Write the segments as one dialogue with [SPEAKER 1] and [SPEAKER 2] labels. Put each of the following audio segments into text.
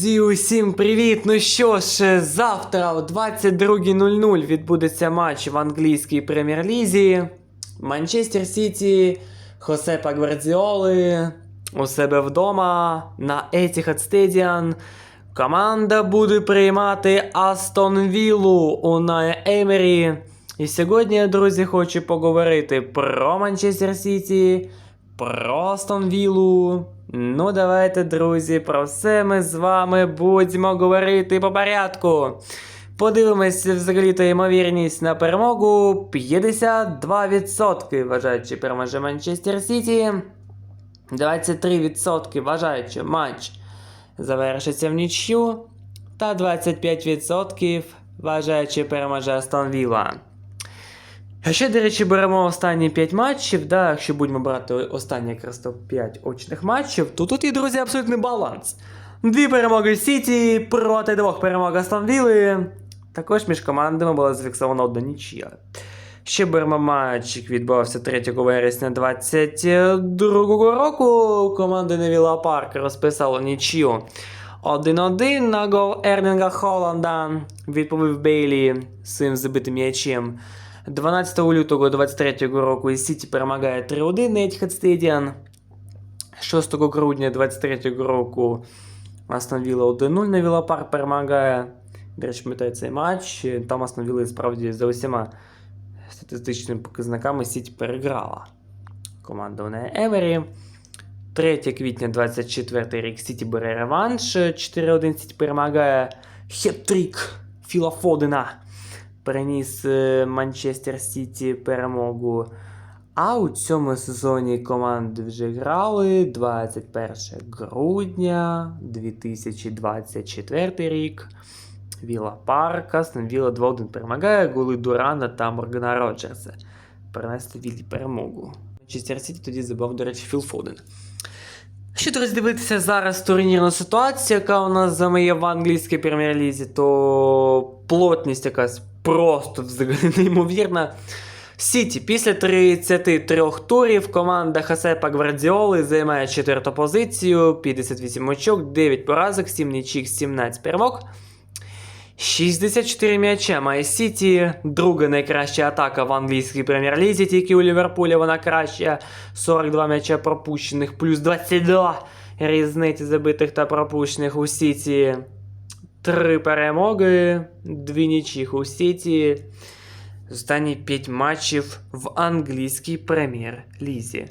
[SPEAKER 1] Друзі, усім привіт! Ну що ж, завтра о 22.00 відбудеться матч в англійській прем'єр-лізі. Манчестер Сіті, Хосепа Гвардіоли у себе вдома на Etihad Stadium. Команда буде приймати Астон Віллу у Емері. І сьогодні, друзі, хочу поговорити про Манчестер Сіті, про Астон Віллу. Ну, давайте, друзі, про все ми з вами будемо говорити по порядку. Подивимось взагалі-то ймовірність на перемогу 52%, вважаючи переможе Манчестер Сіті. 23% вважаючи матч завершиться в нічю. Та 25% вважаючи переможе Астон Вілла. А ще, до речі, беремо останні 5 матчів. Да, якщо будемо брати останні якраз то 5 очних матчів, то тут є, друзі, абсолютний баланс. Дві перемоги Сіті проти двох перемог Астон Вілли. Також між командами була зафіксована одна нічия. Ще беремо матч, який відбувався 3 вересня 2022 року. Команда Невіла Парк розписала нічию 1-1 на гол Ерлінга Холланда. Відповів Бейлі своїм забитим м'ячем. 12 лютого 23 року із Сіті перемагає 3-1 на Etihad Stadium. 6 грудня 23 року Астон Вілла 1-0 на Вілапар перемагає. До речі, пам'ятаю цей матч. Там Астон Вілла справді за усіма статистичними показниками Сіті переграла. Команда на Емері. 3 квітня 24 рік Сіті бере реванш. 4-1 Сіті перемагає хет-трик Філа Фодена переніс е, Манчестер Сіті перемогу. А у цьому сезоні команди вже грали 21 грудня 2024 рік. Віла Парк, Астон Віла 2-1 перемагає, голи Дурана та Моргана Роджерса. Перенести Віллі перемогу. Манчестер Сіті тоді забав, до речі, Філ Фоден. Якщо друзі, дивитися зараз турнірну ситуацію, яка у нас замає в англійській прем'єр-лізі, то плотність якась просто взагалі неймовірна. Сіті після 33 турів команда Хасепа Гвардіоли займає четверту позицію, 58 очок, 9 поразок, 7 нічих, 17 перемог. 64 м'яча має Сіті, друга найкраща атака в англійській прем'єр-лізі, тільки у Ліверпуля вона краща. 42 м'яча пропущених, плюс 22 різниці забитих та пропущених у Сіті. Три перемоги, дві нічих у Сіті. Останні 5 матчів в англійській прем'єр-лізі.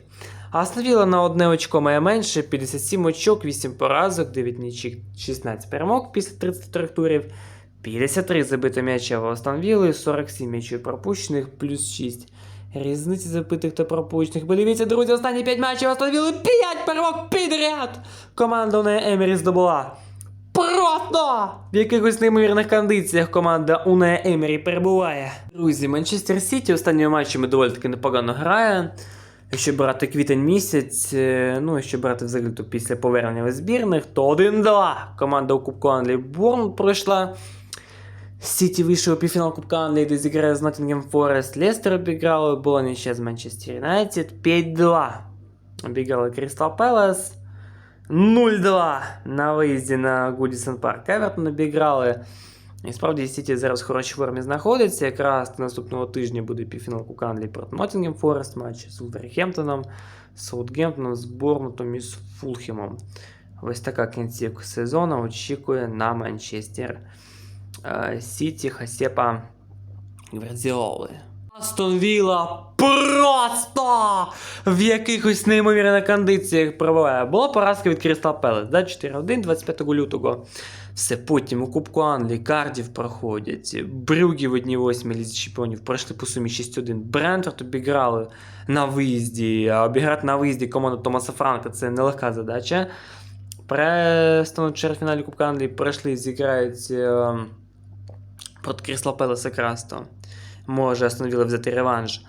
[SPEAKER 1] Вілла на одне очко має менше, 57 очок, 8 поразок, 9 нічих, 16 перемог після 33 турів. 53 забити м'яча в Астон Вілли, 47 м'ячів пропущених, плюс 6 різниці забитих та пропущених. Бо друзі, останні 5 матчів Астон Вілли 5 перемог підряд! Команда не Емері здобула. Просто! В якихось неймовірних кондиціях команда Уне Емері перебуває. Друзі, Манчестер Сіті останніми матчами доволі таки непогано грає. Якщо брати квітень місяць, е, ну якщо брати взагалі то після повернення в збірних, то 1-2. Команда у Кубку Англії Борн пройшла. Сіті вийшов у півфінал Кубка Англії, де зіграє з Ноттінгем Форест. Лестер обіграли, була нічия з Манчестер Юнайтед 5-2. Обіграли Крістал Пелес. 0-2 на виїзді на Гудісон Парк. Евертон обіграли. І справді Сіті зараз в хорошій формі знаходиться. Якраз наступного тижня буде півфінал Кубка Англії проти Ноттінгем Форест, матч з Вулверхемптоном, з Саутгемптоном, з Бормутом і з Фулхемом. Ось така кінцівка сезону очікує на Манчестер Сіті Хасепа Гвардіоли. Астон Вілла просто в якихось неймовірних кондиціях пробуває. Була поразка від Крістал Пелес, да? 4-1 25 лютого. Все, потім у Кубку Англії Кардів проходять. Брюгі в одній восьмій лізі чемпіонів пройшли по сумі 6-1. Брентфорд обіграли на виїзді. А обіграти на виїзді команду Томаса Франка це нелегка задача. Престон в чвертьфіналі Кубка Англії пройшли, зіграють е, проти Крісла Пелеса якраз. Може Астон Вілла взяти реванш.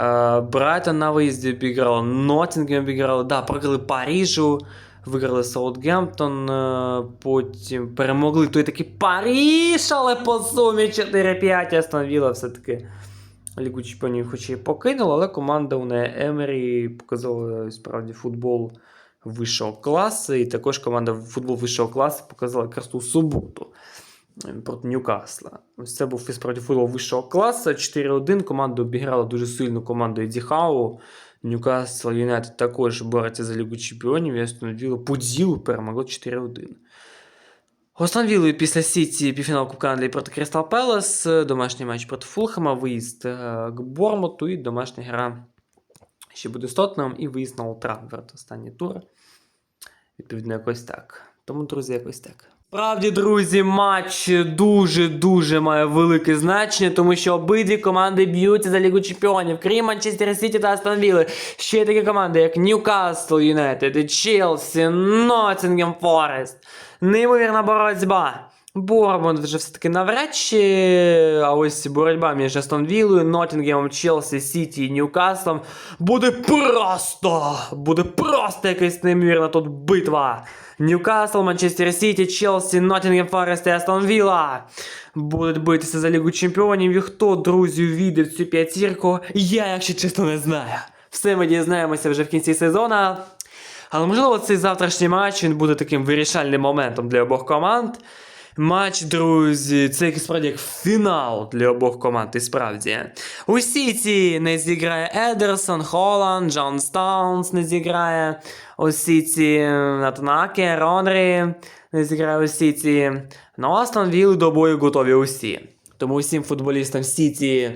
[SPEAKER 1] Е, Брайтон на виїзді обіграли, Ноттінгем обіграли, да, програли Парижу, виграли Саутгемптон, е, потім перемогли той такий Париж, але по сумі 4-5 Астон все-таки Лігу Чемпіонів хоч і покинула, але команда у неї Емері показала справді футбол вищого класу. І також команда футбол вищого класу показала красу суботу проти Ньюкасла. Ось це був справді футбол вищого класу. 4-1. Команда обіграла дуже сильну команду Еді Хау. Ньюкасл Юнайтед також бореться за Лігу Чемпіонів Астон Вілла по перемогло 4-1. Астон Віллою після Сіті півфінал Кубка Англії проти Кристал Пелес, домашній матч проти Фулхема, виїзд е, к Бормуту і домашня гра ще буде з Тоттеном і виїзд на Олд Останній тур. Відповідно, якось так. Тому, друзі, якось так. Справді, друзі, матч дуже-дуже має велике значення, тому що обидві команди б'ються за Лігу Чемпіонів, крім Манчестер Сіті та Астон Вілли. Ще є такі команди, як Ньюкасл Юнайтед, Челсі, Ноттінгем Форест. Неймовірна боротьба. Бормонт вже все-таки навряд чи, а ось боротьба між Астон Віллою, Ноттінгемом, Челсі, Сіті і Ньюкаслом буде просто, буде просто якась неймовірна тут битва. Ньюкасл, Манчестер Сіті, Челсі, Ноттінгем Форест і Астон Вілла будуть битися за Лігу Чемпіонів. І хто, друзі, увійде в цю п'ятірку, я, якщо чесно, не знаю. Все ми дізнаємося вже в кінці сезону. Але можливо цей завтрашній матч він буде таким вирішальним моментом для обох команд. Матч, друзі, це як справді як фінал для обох команд, і справді. У Сіті не зіграє Едерсон, Холланд, Джон Стоунс не зіграє. У Сіті Натанаке, Ронрі не зіграє у Сіті. Ну, Астон Вілли до бою готові усі. Тому усім футболістам Сіті,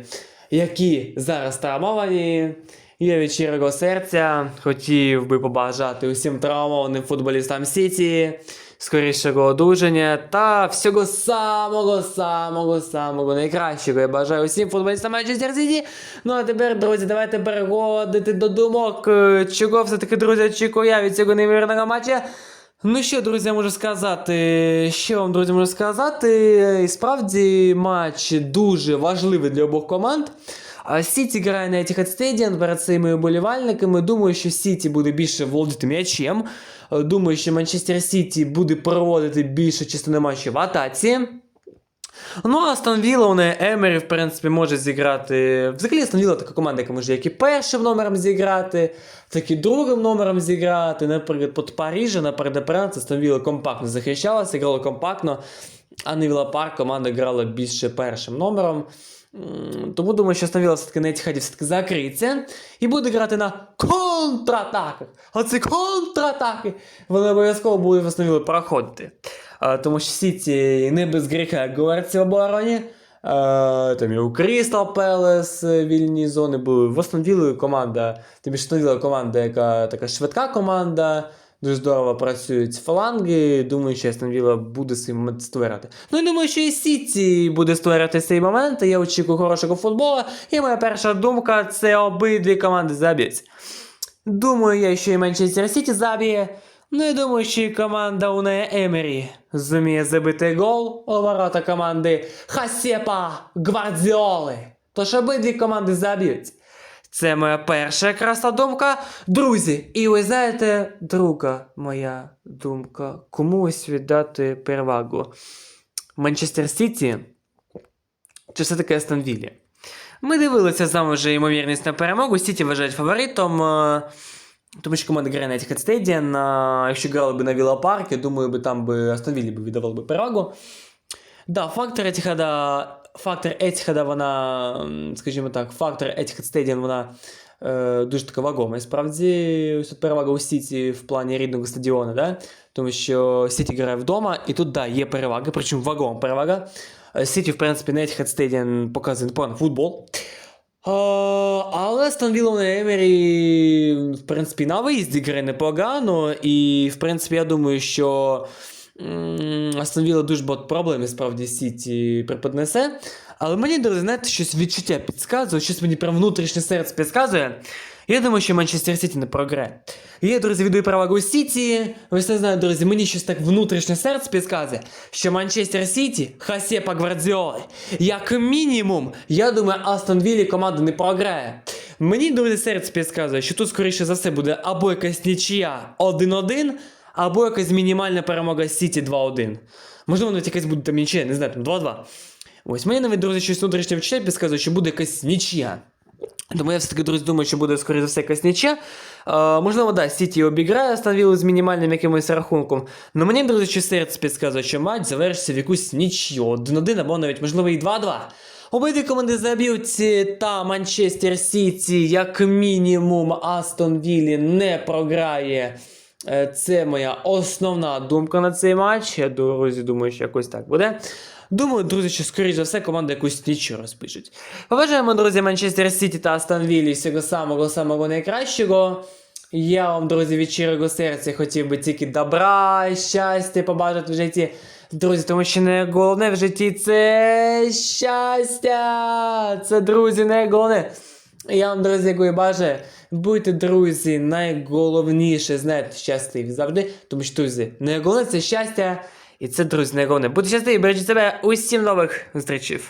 [SPEAKER 1] які зараз травмовані, я від щирого серця хотів би побажати усім травмованим футболістам Сіті скорішого одужання та всього самого самого самого найкращого. Я бажаю усім футболістам Манчестер Сіті. Ну а тепер, друзі, давайте переходити до думок, е, чого все-таки, друзі, очікую я від цього неймовірного матча. Ну що, друзі, я можу сказати? Що вам, друзі, можу сказати? І справді матч дуже важливий для обох команд. Сіті грає на Etihad Stadium перед своїми вболівальниками. Думаю, що Сіті буде більше володіти м'ячем. Е, Думаю, що Манчестер Сіті буде проводити більше частини матчів в атаці. Ну, а Астон Вілла, вони Емері, в принципі, може зіграти. Взагалі, Астон така команда, яка може як і першим номером зіграти, так і другим номером зіграти. Наприклад, під Парижа, наприклад, Астон Вілла компактно захищалася, грала компактно, а не Вілла Парк команда грала більше першим номером. Тому думаю, що Астон все-таки на Етіхаді все-таки закриється і буде грати на контратаках. Оці контратаки вони обов'язково будуть в Астон проходити. А, тому що Сіті не без гріха як в обороні. А, там і у Крістал Пелес е, вільні зони були. В Астон Вілли команда, більше Астон команда, яка така швидка команда. Дуже здорово працюють фланги. Думаю, що Астон Вілла буде момент створювати. Ну і думаю, що і Сіті буде створювати цей момент. Я очікую хорошого футболу. І моя перша думка це обидві команди заб'ють. Думаю, я що і Манчестер Сіті заб'є. Ну і думаю, що і команда Унея Емері зуміє забити гол у ворота команди Хасепа Гвардіоли. Тож обидві команди заб'ють. Це моя перша красна думка. Друзі, і ви знаєте, друга моя думка. Комусь віддати перевагу. Манчестер Сіті чи все-таки Астон Віллі? Ми дивилися з вами вже ймовірність на перемогу. Сіті вважають фаворитом. е, Тому що команда грає на Etihad Stadium, якщо грали б на Вілла Парк, я думаю, би там би Астон Віллі віддавали би перевагу. Да, фактор Етіхада, фактор Етіхада, вона, скажімо так, фактор Etihad Stadium, вона е, дуже така вагома. І справді, ось перевага у Сіті в плані рідного стадіону, да? тому що Сіті грає вдома, і тут, да, є перевага, причому вагома перевага. Е, Сіті, в принципі, на Etihad Stadium показує непоганий футбол. А, але Астон Вілла на Емері, в принципі, на виїзді грає непогано, і, в принципі, я думаю, що Вілла дуже багато проблем, і справді Сіті приподнесе. Але мені, друзі, знаєте, щось відчуття підказує, щось мені прям внутрішнє серце підказує. Я думаю, що Манчестер Сіті не програє. Я, друзі, віддаю перевагу Сіті. Ви все знаєте, друзі, мені щось так внутрішнє серце підказує, що Манчестер Сіті, Хасепа Гвардіоли, як мінімум, я думаю, Астон Віллі команда не програє. Мені, друзі, серце підказує, що тут, скоріше за все, буде або якась нічия 1-1, або якась мінімальна перемога Сіті 2-1. Можливо, навіть якась буде там нічия, не знаю, там 2-2. Ось мені навіть, друзі, щось внутрішнє відчуття підказує, що буде якась нічия. Тому я все-таки, друзі, думаю, що буде, скоріше за все, якась нічия. Е, можливо, да, Сіті обіграє Астон з мінімальним якимось рахунком. Но мені, друзі, чи серце підказує, що матч завершиться в якусь нічю. 1-1 або навіть, можливо, і 2-2. Обидві команди заб'ють е, та Манчестер Сіті, як мінімум, Астон Віллі не програє. Е, Це моя основна думка на цей матч. Я друзі, думаю, що якось так буде. Думаю, друзі, що скоріш за все команда якусь нічого розпишуть. Побажаємо, друзі, Манчестер Сіті та Астон Віллі всього самого самого найкращого. Я вам, друзі, від щирого серця хотів би тільки добра, щастя побажати в житті. Друзі, тому що найголовне в житті це щастя. Це, друзі, найголовне. Я вам, друзі, дякую, бажаю. Будьте, друзі, найголовніше, знаєте, щасливі завжди. Тому що, друзі, найголовніше це щастя. І це, друзі, найголовне. Будьте щасливі, бережіть себе. Усім нових зустрічей.